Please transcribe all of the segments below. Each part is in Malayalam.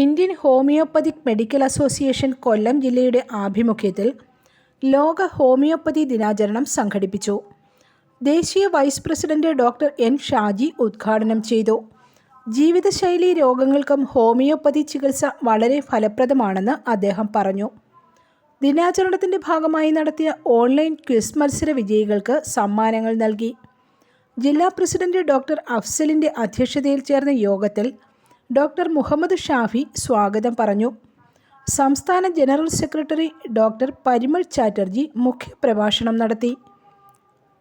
Indian homeopathic medical association Kollam ജില്ലയുടെ ആഭിമുഖ്യത്തിൽ ലോക ഹോമിയോപ്പതി ദിനാചരണം സംഘടിപ്പിച്ചു. ദേശീയ vice president doctor N Shaji ഉദ്ഘാടനം ചെയ്തു. ജീവിതശൈലി രോഗങ്ങൾക്കും ഹോമിയോപ്പതി ചികിത്സ വളരെ ഫലപ്രദമാണെന്ന് അദ്ദേഹം പറഞ്ഞു. ദിനാചരണത്തിന്റെ ഭാഗമായി നടത്തിയ ഓൺലൈൻ ക്വിസ് മത്സര വിജയികൾക്ക് സമ്മാനങ്ങൾ നൽകി. ജില്ലാ പ്രസിഡന്റ് ഡോക്ടർ അഫ്സലിന്റെ അധ്യക്ഷതയിൽ ചേർന്ന യോഗത്തിൽ ഡോക്ടർ മുഹമ്മദ് ഷാഫി സ്വാഗതം പറഞ്ഞു. സംസ്ഥാന general secretary doctor Parimal Chatterjee മുഖ്യപ്രഭാഷണം നടത്തി.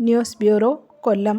News bureau Kollam.